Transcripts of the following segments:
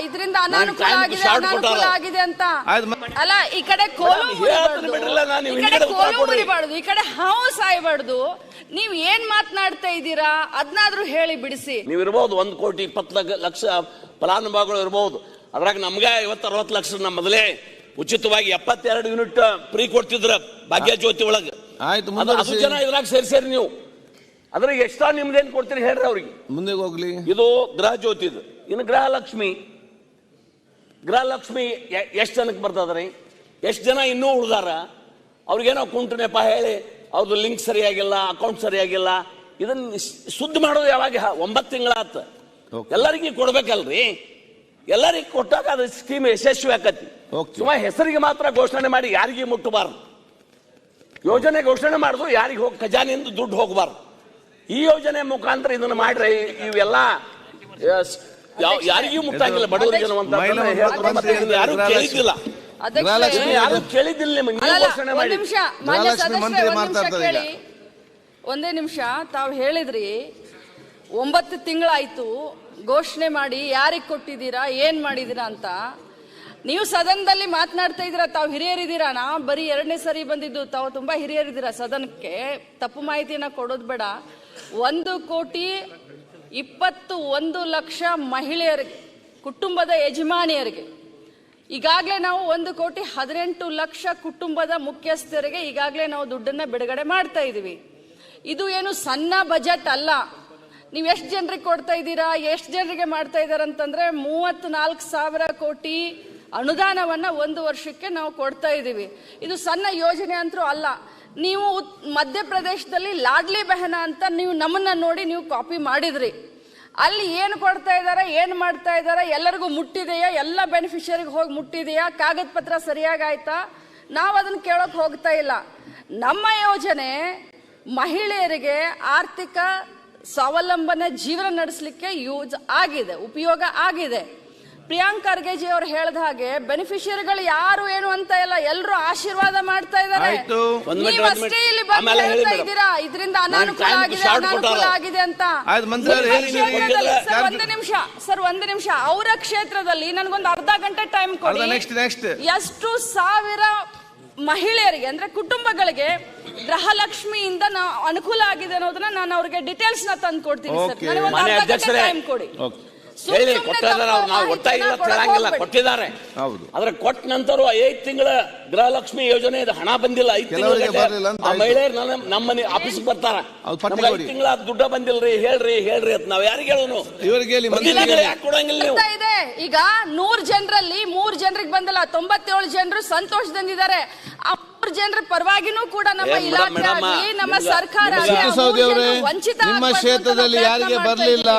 ಇದರಿಂದ ಅನಾನುಕೂಲ ಆಗಿದೆ short ಅನಾನುಕೂಲ ಆಗಿದೆ ಅಂತ. ಅಲ್ಲ ಈ ಕಡೆ ಕೋಲು ಈ ಕಡೆ ಹಿಂದ್ಗಡೆ ಕೋಲು ಮುರಿಬಾರ್ದು. ಈ ಕಡೆ ಹಾವು ಸಾಯ್ಬಾರ್ದು. ನೀವ್ ಏನ್ ಮಾತನಾಡ್ತಾ ಇದ್ದೀರಾ? ಅದನ್ನಾದ್ರೂ ಹೇಳಿ ಬಿಡಿಸಿ. ನೀವು ಇರ್ಬೋದು ಒಂದ್ ಕೋಟಿ ಇಪ್ಪತ್ತು ಲಕ್ಷ- ಫಲಾನುಭವಿಗಳು ಇರ್ಬೋದು. ಅದ್ರಾಗ ನಮ್ಗ ಐವತ್ತು ಅರವತ್ತು ಲಕ್ಷ ನಮ್ಮ ಮೊದಲೇ ಉಚಿತವಾಗಿ ಎಪ್ಪತ್ತೆರಡು ಯೂನಿಟ್ ಫ್ರೀ ಕೊಡ್ತಿದ್ರ ಭಾಗ್ಯ ಜ್ಯೋತಿ ಒಳಗ. ಆಯ್ತು, ಇದ್ರಾಗ ಸೇರ್ಸೇರಿ ನೀವು. ಅದ್ರಾಗ ಎಷ್ಟ ನಿಮ್ದೇನ್ ಕೊಡ್ತೀರಿ ಹೇಳ್ರಿ ಅವ್ರಿಗೆ. ಮುಂದೆ ಹೋಗ್ಲಿ. ಇದು ಗೃಹ ಜ್ಯೋತಿದು ಇನ್ನು ಗೃಹಲಕ್ಷ್ಮಿ ಗೃಹಲಕ್ಷ್ಮಿ ಎಷ್ಟು ಜನಕ್ಕೆ ಬರ್ತದ್ರಿ ಎಷ್ಟು ಜನ ಇನ್ನೂ ಉಳ್ದಾರ? ಅವ್ರಿಗೇನೋ ಕುಂಟು ನೆಪ ಹೇಳಿ ಅವ್ರದ್ದು ಲಿಂಕ್ ಸರಿಯಾಗಿಲ್ಲ ಅಕೌಂಟ್ ಸರಿಯಾಗಿಲ್ಲ. ಇದನ್ನ ಶುದ್ಧ ಸುದ್ದಿ ಮಾಡೋದು ಯಾವಾಗ ಒಂಬತ್ತು ತಿಂಗಳಾತ ಎಲ್ಲರಿಗೆ ಕೊಡ್ಬೇಕಲ್ರಿ. ಎಲ್ಲರಿಗೂ ಕೊಟ್ಟಾಗ ಅದು ಸ್ಕೀಮ್ ಯಶಸ್ವಿ ಆಕತಿ. ಸುಮ್ಮ ಹೆಸರಿಗೆ ಮಾತ್ರ ಘೋಷಣೆ ಮಾಡಿ ಯಾರಿಗೆ ಮುಟ್ಟಬಾರ್ದು ಯೋಜನೆ ಘೋಷಣೆ ಮಾಡಿದ್ರು ಯಾರಿಗೆ ಹೋಗಿ ಖಜಾನೆಯಿಂದ ದುಡ್ಡು ಹೋಗಬಾರ್ದು. ಈ ಯೋಜನೆ ಮುಖಾಂತರ ಇದನ್ನ ಮಾಡ್ರೆ. ಇವೆಲ್ಲ ಯಾರಿಗೂ ಬಡವರಿಗೆ ಹೇಳ್ತಾರೆ. ಮಂತ್ರಿ ಇದನ್ನ ಯಾರು ಕೇಳಿದಿಲ್ಲ ಕೇಳಿದ್ದಿಲ್ಲ. ಯಾರು ಕೇಳಿದ್ದಿಲ್ಲ ನಿಮಗೆ ಘೋಷಣೆ ಒಂದ್ ನಿಮಿಷ ಒಂದೇ ತಾವು ಹೇಳಿದ್ರಿ ಒಂಬತ್ತು ತಿಂಗಳಾಯ್ತು ಘೋಷಣೆ ಮಾಡಿ ಯಾರಿಗೆ ಕೊಟ್ಟಿದ್ದೀರಾ ಏನ್ ಮಾಡಿದ್ದೀರಾ ಅಂತ. ನೀವು ಸದನದಲ್ಲಿ ಮಾತನಾಡ್ತಾ ಇದ್ದೀರಾ ತಾವು ಹಿರಿಯರಿದ್ದೀರಾ? ನಾ ಬರೀ ಎರಡನೇ ಸರಿ ಬಂದಿದ್ದು ತಾವು ತುಂಬಾ ಹಿರಿಯರಿದ್ದೀರಾ ಸದನಕ್ಕೆ? ತಪ್ಪು ಮಾಹಿತಿಯನ್ನ ಕೊಡೋದು ಬೇಡ. ಒಂದು ಕೋಟಿ ಇಪ್ಪತ್ತು ಒಂದು ಲಕ್ಷ ಮಹಿಳೆಯರಿಗೆ, ಕುಟುಂಬದ ಯಜಮಾನಿಯರಿಗೆ. ಈಗಾಗಲೇ ನಾವು ಒಂದು ಕೋಟಿ ಹದಿನೆಂಟು ಲಕ್ಷ ಕುಟುಂಬದ ಮುಖ್ಯಸ್ಥರಿಗೆ ಈಗಾಗಲೇ ನಾವು ದುಡ್ಡನ್ನು ಬಿಡುಗಡೆ ಮಾಡ್ತಾ ಇದ್ದೀವಿ ಇದು ಏನು ಸಣ್ಣ ಬಜೆಟ್ ಅಲ್ಲ. ನೀವು ಎಷ್ಟು ಜನರಿಗೆ ಕೊಡ್ತಾ ಇದ್ದೀರಾ, ಎಷ್ಟು ಜನರಿಗೆ ಮಾಡ್ತಾ ಇದ್ದಾರೆ ಅಂತಂದ್ರೆ ಮೂವತ್ತ್ನಾಲ್ಕು ಸಾವಿರ ಕೋಟಿ ಅನುದಾನವನ್ನು ಒಂದು ವರ್ಷಕ್ಕೆ ನಾವು ಕೊಡ್ತಾ ಇದ್ದೀವಿ ಇದು ಸಣ್ಣ ಯೋಜನೆ ಅಂತೂ ಅಲ್ಲ. ನೀವು ಮಧ್ಯಪ್ರದೇಶದಲ್ಲಿ ಲಾಡ್ಲಿ ಬೆಹನ ಅಂತ ನೀವು ನಮ್ಮನ್ನ ನೋಡಿ ನೀವು ಕಾಪಿ ಮಾಡಿದ್ರಿ. ಅಲ್ಲಿ ಏನು ಕೊಡ್ತಾ ಇದ್ದಾರೆ ಏನು ಮಾಡ್ತಾ ಇದ್ದಾರೆ ಎಲ್ಲರಿಗೂ ಮುಟ್ಟಿದೆಯಾ, ಎಲ್ಲ ಬೆನಿಫಿಷರಿಗೆ ಹೋಗಿ ಮುಟ್ಟಿದೆಯಾ, ಕಾಗದ ಪತ್ರ ಸರಿಯಾಗಿ ಆಯ್ತಾ? ನಾವು ಅದನ್ನ ಕೇಳೋಕೆ ಹೋಗ್ತಾ ಇಲ್ಲ. ನಮ್ಮ ಯೋಜನೆ ಮಹಿಳೆಯರಿಗೆ ಆರ್ಥಿಕ ಸ್ವಾವಲಂಬನೆ ಜೀವನ ನಡೆಸಲಿಕ್ಕೆ ಯೂಸ್ ಆಗಿದೆ, ಉಪಯೋಗ ಆಗಿದೆ. ಪ್ರಿಯಾಂಕ್ ಖರ್ಗೆಜಿ ಅವ್ರು ಹೇಳಿದ ಹಾಗೆ ಬೆನಿಫಿಷಿಯರಿಗಳು ಯಾರು ಏನು ಅಂತ ಇಲ್ಲ ಎಲ್ಲರೂ ಆಶೀರ್ವಾದ ಮಾಡ್ತಾ ಇದ್ದಾರೆ ಆಯ್ತು. ಒಂದ್ ಒಂದ್. ಇಲ್ಲಿ ಬಂದು ಆಮೇಲೆ ಹೇಳ್ತಾ madam. ಇದ್ದೀರಾ ಇದರಿಂದ ನಾನು ಅನಾನುಕೂಲ time ಆಗಿದೆ short ಅನಾನುಕೂಲ ಕೊಟ್ಟಾರ. ಆಗಿದೆ ಅಂತ ಆಯ್ತು, ಮಂತ್ರಿ ಅವ್ರು ಹೇಳಿ ನೀವು ಕ್ಷೇತ್ರದಲ್ಲಿ- ಸರ್ ಒಂದು ನಿಮಿಷ ಸರ್ ಒಂದು ನಿಮಿಷ ಅವರ ಕ್ಷೇತ್ರದಲ್ಲಿ ನನಗೊಂದು ಅರ್ಧ ಗಂಟೆ ಟೈಮ್ ಅರ್ಧ ಕೊಡಿ next, next. ಎಷ್ಟು ಸಾವಿರ ಮಹಿಳೆಯರಿಗೆ ಅಂದ್ರೆ ಕುಟುಂಬಗಳಿಗೆ ಗೃಹಲಕ್ಷ್ಮಿಯಿಂದ ನಾವು ಅನುಕೂಲ ಆಗಿದೆ ಅನ್ನೋದನ್ನ ನಾನು ಅವ್ರಿಗೆ ಡೀಟೇಲ್ಸ್ನ ತಂದು ಕೊಡ್ತೀನಿ ಸರ್ Okay. ನನಗೊಂದು ಮಾನ್ಯ ಅರ್ಧ ಗಂಟೆ ಅಧ್ಯಕ್ಷರೇ. ಟೈಮ್ ಕೊಡಿ ಓಕೆ ಹೇಳಿ ಕೊಟ್ಟಿದ್ದಾರೆ ಅವ್ರು ನಾವು ಕೊಡಕ್ ಕೇಳಂಗಿಲ್ಲ ಕೊಟ್ಟಿದ್ದಾರೆ. ಹೌದು. ಆದ್ರೆ ಕೊಟ್ಟ ನಂತರ ಐದ್ ತಿಂಗಳ ಗೃಹಲಕ್ಷ್ಮಿ ಯೋಜನೆ ಇದು ಹಣ ಬಂದಿಲ್ಲ ಐದ್ ತಿಂಗಳ. ಮಹಿಳೆಯರು ನನ್ನ ನಮ್ಮ ಮನೆ ಆಫೀಸ್ ಬರ್ತಾರ. ಐದ್. ತಿಂಗಳ ದುಡ್ಡ ಬಂದಿಲ್ರಿ ಹೇಳ್ರಿ ಹೇಳ್ರಿ ಅಂತ ನಾವ್ ಯಾರಿಗೆ ಹೇಳೋನು? ಇವರಿಗೆ ಯಾಕೆ ಕೊಡಂಗಿಲ್ಲ ನೀವು? ಇದೆ. ಈಗ ನೂರ್ ಜನರಲ್ಲಿ ಮೂರ್ ಜನರಿಗೆ ಬಂದಿಲ್ಲ ತೊಂಬತ್ತೇಳು ಜನರು ಸಂತೋಷದಿಂದಿದ್ದಾರೆ. ಮೂರ್ ಜನರ ಪರವಾಗಿನೂ ಕೂಡ ನಮ್ಮ ಇಲಾಖೆ ನಮ್ಮ ಸರ್ಕಾರ ನಿಮ್ಮ ಕ್ಷೇತ್ರದಲ್ಲಿ ಯಾರಿಗೆ ಬರ್ಲಿಲ್ಲ.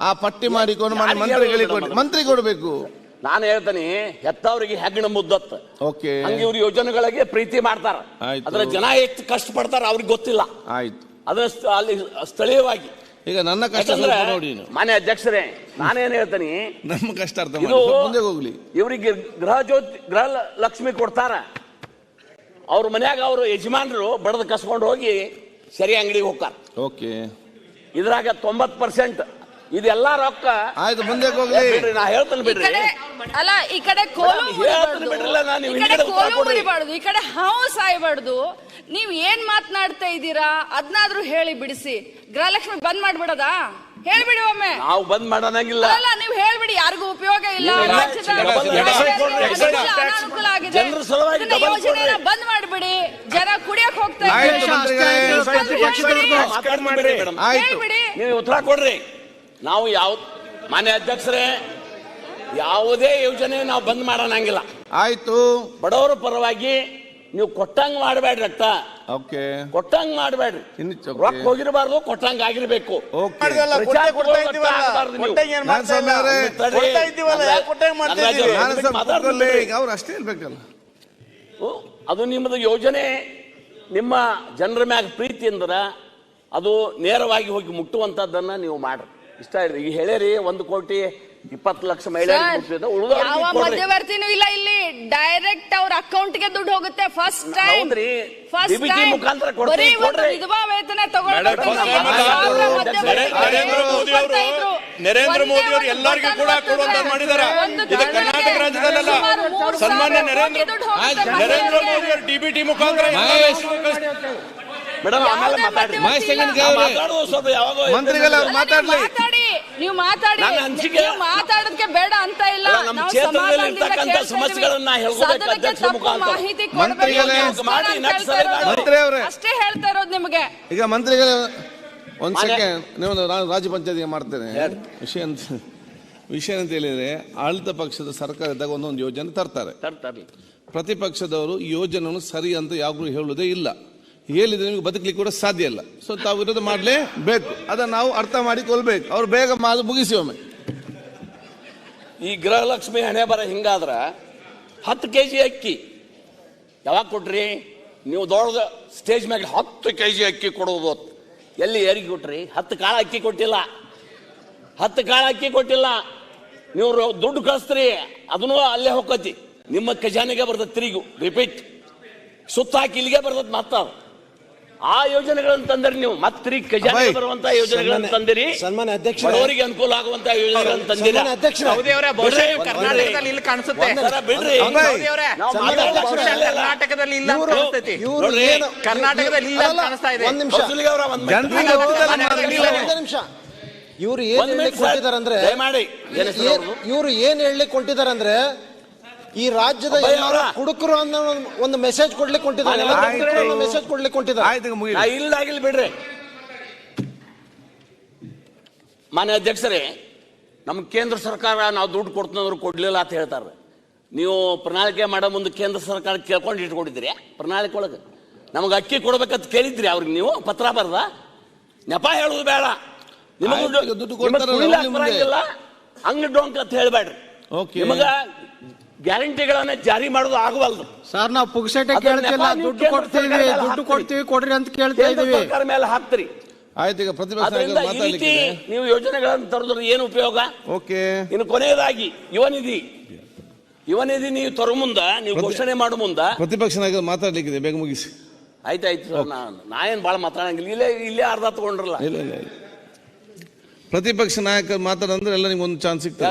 ಆ ಪಟ್ಟಿ ಮಾಡಿಕೊಂಡು ಮಾಡಿ ಯಾರಿಗೆ ಮಂತ್ರಿಗಳಿಗೆ ಹೇಳೋದು ಕೊಡಿ? ಮಂತ್ರಿ ಕೊಡಬೇಕು. ನಾನು ಹೇಳ್ತೇನೆ ಹೆತ್ತವರಿಗೆ ಹೆಗ್ಗಣ ಮುದ್ದತ್ತ. ಓಕೆ. ಹಂಗೆ ಇವ್ರ ಯೋಜನೆಗಳಿಗೆ ಪ್ರೀತಿ ಮಾಡ್ತಾರ. ಆಯ್ತು. ಅದ್ರ ಜನ ಎಷ್ಟು ಕಷ್ಟ ಪಡ್ತಾರ ಅವ್ರಿಗೆ ಗೊತ್ತಿಲ್ಲ. ಆಯ್ತು. ಅದನ್ನ ಸ್ಥ- ಅಲ್ಲಿ ಸ್ಥಳೀಯವಾಗಿ. ಈಗ ನನ್ನ ಕಷ್ಟ ಯಾಕಂದ್ರೆ ಸ್ವಲ್ಪ ನೋಡಿ ನೀವು ಮಾನ್ಯ ಅಧ್ಯಕ್ಷರೇ ನಾನೇನ್ ಹೇಳ್ತೇನೆ ನಮ್ಮ ಕಷ್ಟ ಅರ್ಥ ಮಾಡಿ. ಇದು ಸ್ವಲ್ಪ ಮುಂದೆ ಹೋಗ್ಲಿ. ಇವರಿಗೆ ಗೃಹ ಜ್ಯೋತಿ ಗೃಹ ಲ- ಲಕ್ಷ್ಮಿ ಕೊಡ್ತಾರ. ಅವ್ರ ಮನ್ಯಾಗ ಅವರು ಯಜಮಾನರು ಬಡದ ಕಸ್ಕೊಂಡು ಹೋಗಿ ಸರಿ ಅಂಗಡಿಗೆ ಹೋಗ್ತಾರ. ಓಕೆ. ಇದ್ರಾಗ ತೊಂಬತ್ ಪರ್ಸೆಂಟ್ ಇದೆಲ್ಲ ರೊಕ್ಕ. ಆಯ್ತು ಮುಂದೆ ಹೋಗ್ಲಿ. ಬಿಡ್ರಿ ನಾ ಹೇಳ್ತೇನೆ ಈ ಬಿಡ್ರಿ. ಕಡೆ ಅಲ್ಲ ಈ ಕಡೆ ಕೋಲು ಮೇಡಮ್, ಮುರಿಬಾರ್ದು. ಬಿಡ್ರಲ್ಲ, ನಾನು ಈ ಕಡೆ ಉತ್ತರ ಕೋಲು ಕೊಡ್ರಿ. ಮುರಿಬಾರ್ದು. ಈ ಕಡೆ ಹಾವು ಸಾಯ್ಬಾರ್ದು. ನೀವ್ ಏನ್ ಮಾತನಾಡ್ತಾ ಇದ್ದೀರಾ? ಅದನ್ನಾದ್ರೂ ಹೇಳಿ ಬಿಡಿಸಿ. ಗೃಹಲಕ್ಷ್ಮಿ ಬಂದ್ ಮಾಡ್ಬಿಡದಾ? ಹೇಳ್ಬಿಡಿ ಒಮ್ಮೆ. ನಾವು ಬಂದ್ ಮಾಡಂಗಿಲ್ಲ ಅಲ್ಲ ನೀವು ಹೇಳ್ಬಿಡಿ. ಯಾರಿಗೂ ಉಪಯೋಗ ಇಲ್ಲ. ಅನಾನುಕೂಲ ಆಗಿದೆ. ಜನರ ಸಲುವಾಗಿ ಇದನ್ನ ಡಬಲ್ ಯೋಜನೆನ ಕೊಡ್ರಿ. ಬಂದ್ ಮಾಡ್ಬಿಡಿ. ಜನ ಕುಡಿಯಕ್ ಹೋಗ್ತಾರೆ ಆಯ್ತು ಮಂತ್ರಿಗಳೇ ಮಾತಾಡ್ತೀನಿ ಆಯ್ತು. ಹೇಳ್ಬಿಡಿ ನೀವು ಉತ್ತರ ಕೊಡ್ರಿ. ನಾವು ಯಾವ ಮಾನ್ಯ ಅಧ್ಯಕ್ಷರೇ ಯಾವುದೇ ಯೋಜನೆ ನಾವು ಬಂದ್ ಮಾಡೋಣಂಗಿಲ್ಲ. ಆಯ್ತು. ಬಡವರ ಪರವಾಗಿ ನೀವು ಕೊಟ್ಟಂಗ್ ಮಾಡಬೇಡ್ರಿ ಅಕ್ಕ ಓಕೆ. ಕೊಟ್ಟಂಗ್ ಮಾಡಬೇಡ್ರಿ. ಇನ್ನು. ರೊಕ್ಕ ಹೋಗಿರಬಾರ್ದು ಕೊಟ್ಟಂಗ್ ಆಗಿರ್ಬೇಕು. ಅವರೇ, ಅಷ್ಟೇ ಇರ್ಬೇಕಲ್ಲ? ಅದು ನಿಮ್ಮದು ಯೋಜನೆ. ನಿಮ್ಮ ಜನರ ಮ್ಯಾಗ ಪ್ರೀತಿ ಅಂದ್ರ ಅದು ನೇರವಾಗಿ ಹೋಗಿ ಮುಟ್ಟುವಂತದ್ದನ್ನ ನೀವು ಮಾಡ್ರಿ. ಇಷ್ಟ ಇಲ್ಲ. ಈಗ ಹೇಳಿರಿ ಒಂದು ಕೋಟಿ ಇಪ್ಪತ್ತು ಲಕ್ಷ ಮಹಿಳೆ ಯಾವ ಮಧ್ಯವರ್ತಿನೂ ಇಲ್ಲ ಇಲ್ಲಿ. ಡೈರೆಕ್ಟ್ ಅವ್ರ ಅಕೌಂಟ್ಗೆ ದುಡ್ಡು ಹೋಗುತ್ತೆ. First time. ಫಸ್ಟ್ ಟೈಮ್ ಬರೀ ಒಂದು ಕೊಡ್ರಿ. ವಿಧವಾ ವೇತನ ತಗೊಳ್ಬೇಕು ನರೇಂದ್ರ ಮೋದಿ ಅವರು ನರೇಂದ್ರ ಮೋದಿ ಅವರು ಎಲ್ಲರಿಗೂ ಕೂಡ ಕೊಡುವಂತ ಮಾಡಿದ್ದಾರೆ ಇದು ಕರ್ನಾಟಕ ರಾಜ್ಯದಲ್ಲ ಸನ್ಮಾನ್ಯ ನರೇಂದ್ರ ನರೇಂದ್ರ ಮೋದಿ ಅವರು ಡಿಬಿಟಿ ಮುಖಾಂತರ ಮೇಡಮ್ ಆಮೇಲೆ ನಾವು ಅವ್ರೆ. ಮಾತಾಡುವ ಸ್ವಲ್ಪ ಯಾವಾಗೋ ಮಂತ್ರಿಗಳ ಅವ್ರು ಮಾತಾಡ್ಲಿ. ಮಾತಾಡಿ ನೀವು ಮಾತಾಡಿ. ನನ್ನ ಅನಿಸಿಕೆ- ನೀವು ಮಾತಾಡೋದಕ್ಕೆ ಬೇಡ ಅಂತ ಇಲ್ಲ. ನಮ್ಮ ಕ್ಷೇತ್ರದಲ್ಲಿ ಇರ್ತಕ್ಕಂಥ ಸಮಸ್ಯೆಗಳನ್ನ. ಹೇಳ್ಕೊಬೇಕು ಮಂತ್ರಿಗಳೇ. ಮಾಡಿ, ಮಂತ್ರಿ ಅವ್ರೆ. ಅಷ್ಟೇ ಹೇಳ್ತಾ ಇರೋದು ನಿಮಗೆ. ಈಗ ಮಂತ್ರಿಗಳ ಒಂದ್ ಸೆಕೆಂಡ್ ನೀವು ನಾನು ರಾಜ್ಯ ಪಂಚಾಯತಿಗೆ ಮಾಡ್ತೇನೆ. ವಿಷಯ ಅಂತ ವಿಷಯ ಅಂತ ಹೇಳಿದ್ರೆ ಆಡಳಿತ ಪಕ್ಷದ ಸರ್ಕಾರ ಇದ್ದಾಗ ಒಂದೊಂದು ಯೋಜನೆ ತರ್ತಾರೆ. ಪ್ರತಿಪಕ್ಷದವರು ಈ ಯೋಜನೆಯನ್ನು ಸರಿ ಅಂತ ಯಾವಾಗಲೂ ಹೇಳುವುದೇ ಇಲ್ಲ. ಹೇಳಿದ್ರೆ ನಿಮಗೆ ಬದುಕಲಿಕ್ಕೆ ಕೂಡ ಸಾಧ್ಯ ಇಲ್ಲ. ಸೊ ತಾವು ವಿರೋಧ ಮಾಡಲೇಬೇಕು ಅದನ್ನು ನಾವು ಅರ್ಥ ಮಾಡಿಕೊಳ್ಬೇಕು. ಅವ್ರು ಬೇಗ ಮಾತು ಮುಗಿಸಿ ಒಮ್ಮೆ. ಈ ಗೃಹಲಕ್ಷ್ಮಿ ಹಣೆ ಬರ ಹಿಂಗಾದ್ರ ಹತ್ತು ಕೆ ಜಿ ಅಕ್ಕಿ. ಯಾವಾಗ ಕೊಟ್ರಿ? ನೀವು ದೊಡ್ಡ ಸ್ಟೇಜ್ ಮ್ಯಾಗ ಹತ್ತು ಕೆ ಜಿ ಅಕ್ಕಿ ಕೊಡೋದು ಎಲ್ಲಿ ಯಾರಿಗೆ ಕೊಟ್ರಿ? ಹತ್ತು ಕಾಳು ಅಕ್ಕಿ ಕೊಟ್ಟಿಲ್ಲ. ಹತ್ತು ಕಾಳು ಅಕ್ಕಿ ಕೊಟ್ಟಿಲ್ಲ. ನೀವು ದುಡ್ಡು ಕಳಿಸ್ತೀರಿ, ಅದನ್ನು ಅಲ್ಲೇ ಹೋಗತಿ ನಿಮ್ಮ ಖಜಾನೆಗೆ ಬರ್ತದೆ ತಿರುಗು. ರಿಪೀಟ್ ಸುತ್ತ ಹಾಕಿ ಇಲ್ಲಿಗೆ ಬರ್ತದೆ ಮತ್ತ ಆ ಯೋಜನೆಗಳನ್ನು ತಂದಿರಿ ನೀವು ಮತ್ತೆ ಖಜಾನೆ ಅಭಯ್, ಬರುವಂತ ಯೋಜನೆಗಳನ್ನು ಸನ್ಮಾನ್ಯ- ತಂದಿರಿ ಸನ್ಮಾನ್ಯ ಅಧ್ಯಕ್ಷರೇ. ಬಡವರಿಗೆ ಅನುಕೂಲ ಆಗುವಂತ ಯೋಜನೆಗಳನ್ನು ತಂದಿರಿ ಸನ್ಮಾನ್ಯ ಅಧ್ಯಕ್ಷರೇ. ಸೌದಿ ಅವರೇ ಬಹುಶಃ ಇವು ಕರ್ನಾಟಕದಲ್ಲಿ ಇಲ್ಲಿ ಕಾಣಿಸುತ್ತೆ ಸರ ಬಿಡ್ರಿ ಅಭಯ್, ಸೌದಿ ಅವರೇ ನಾವು ಸನ್ಮಾನ್ಯ ಅಧ್ಯಕ್ಷರೇ, ಕೂತ್ಕೊಳ್ಳಿ ಕರ್ನಾಟಕದಲ್ಲಿ ಇಲ್ಲ ಅಂತ ಇವ್ರು- ಕಾಣಿಸ್ತೈತಿ ಇವ್ರು ನೋಡ್ರಿ, ಏನು- ಕರ್ನಾಟಕದಲ್ಲಿ ಇಲ್ಲ ಅಂತ ಅಲ್ಲ, ಕಾಣಿಸ್ತಾ ಇದೆ. ಒಂದ್ ನಿಮಿಷ ಕೌನ್ಸಿಲಿಗೆ ಅವರ ಒಂದ್ ಮಿನಿಟ್. ಜನರಿಗೆ ಗೊತ್ತಿಲ್ಲ ಕರ್ನಾಟಕದಲ್ಲಿ ಮಾರ್ರೆ. ಇಲ್ಲ. ಒಂದೇ ನಿಮಿಷ ಇವ್ರು ಏನ್ ಒಂದ್ ಹೇಳಲಿಕ್ಕೆ ಮಿನಿಟ್ ಸರ್. ಕೊಟ್ಟಿದಾರಂದ್ರೆ ದಯಮಾಡಿ. ಏನ್ ಹೆಸರು ಏನ್- ಇವ್ರು ಏನ್ ಹೇಳಲಿಕ್ಕೆ ಕೊಟ್ಟಿದಾರಂದ್ರೆ ಈ ರಾಜ್ಯದ ಹುಡುಕರು ಅನ್ನೋ ಒಂದು- ಮೆಸೇಜ್ ಕೊಡ್ಲಿಕ್ಕೆ ಆಯ್ತು. ಮೆಸೇಜ್ ಕೊಡ್ಲಿಕ್ಕೆ ಕೊಟ್ಟಿದ್ದಾರೆ. ಇಲ್ಲ ಈಗ ಮುಗಿ ನಾ ಇಲ್ದಾಗಿಲ್ ಬಿಡ್ರಿ. ಮಾನ್ಯ ಅಧ್ಯಕ್ಷರೇ ನಮ್ಮ ಕೇಂದ್ರ ಸರ್ಕಾರ ನಾವು ದುಡ್ಡು ಕೊಡ್ತಂದ್ರು ಕೊಡ್ಲಿಲ್ಲ ಅಂತ ಹೇಳ್ತಾರೆ. ನೀವು ಪ್ರಣಾಳಿಕೆ ಮಾಡೋ ಮುಂದೆ ಕೇಂದ್ರ ಸರ್ಕಾರ ಕೇಳ್ಕೊಂಡು ಇಟ್ಕೊಂಡಿದ್ರಿ ಪ್ರಣಾಳಿಕೆ ಒಳಗೆ. ನಮಗೆ ಅಕ್ಕಿ ಕೊಡ್ಬೇಕಂತ ಕೇಳಿದ್ರಿ ಅವ್ರಿಗೆ ನೀವು? ಪತ್ರ ಬರ್ದ? ನೆಪ ಹೇಳೋದು ಬೇಡ. ನಿಮಗೆ ದುಡ್ಡು ಕೊಡ್ತಾರಲ್ಲ, ಹಂಗ ಡೊಂಕ್ ಅಂತ ಹೇಳ್ಬೇಡ್ರಿ. ನಿಮಗ ಗ್ಯಾರಂಟಿಗಳನ್ನ ಜಾರಿ ಮಾಡೋದು ಆಗವಲ್ದು ಸರ್ ನಾವು ಅದನ್ನ ಕೇಳ್ತಿಲ್ಲ ದುಡ್ಡು ಕೊಡ್ತೀವಿ ದುಡ್ಡು ಕೊಡ್ತೀವಿ ಕೊಡ್ರಿ ಅಂತ ಕೇಳ್ತಾ ಇದೀವಿ ಸರ್ಕಾರ ಮೇಲೆ ಹಾಕ್ತೀರಿ. ಆಯ್ತು ಈಗ ಪ್ರತಿಭಟನೆ ಈ ರೀತಿ ನೀವು ಯೋಜನೆಗಳನ್ನು ತರೋದ್ರ ಏನು ಉಪಯೋಗ? ಓಕೆ. ಇನ್ನು ಕೊನೆಯದಾಗಿ ಯುವನಿಧಿ ಯುವನಿಧಿ ನೀವು ತರೋ ಮುಂದ ನೀವು ಘೋಷಣೆ ಮಾಡೋ ಮುಂದ. ಪ್ರತಿಪಕ್ಷ ನಾಯಕರು ಮಾತಾಡ್ಲಿಕ್ಕಿದೆ ಬೇಗ ಮುಗಿಸಿ. ಆಯ್ತಾಯ್ತು ನಾ ನಾ ಏನು ಭಾಳ ಮಾತಾಡಂಗಿಲ್ಲ. ಇಲ್ಲೇ ಇಲ್ಲೇ ಅರ್ಧ ತಗೊಂಡ್ರಲ್ಲ. ಇಲ್ಲ ಇಲ್ಲ ಇಲ್ಲ. ಪ್ರತಿಪಕ್ಷ ನಾಯಕರು ಮಾತಾಡಂದ್ರೆ ಎಲ್ಲ ನಿಮ್ಗೆ ಒಂದು ಚಾನ್ಸ್ ಸಿಗ್ತದೆ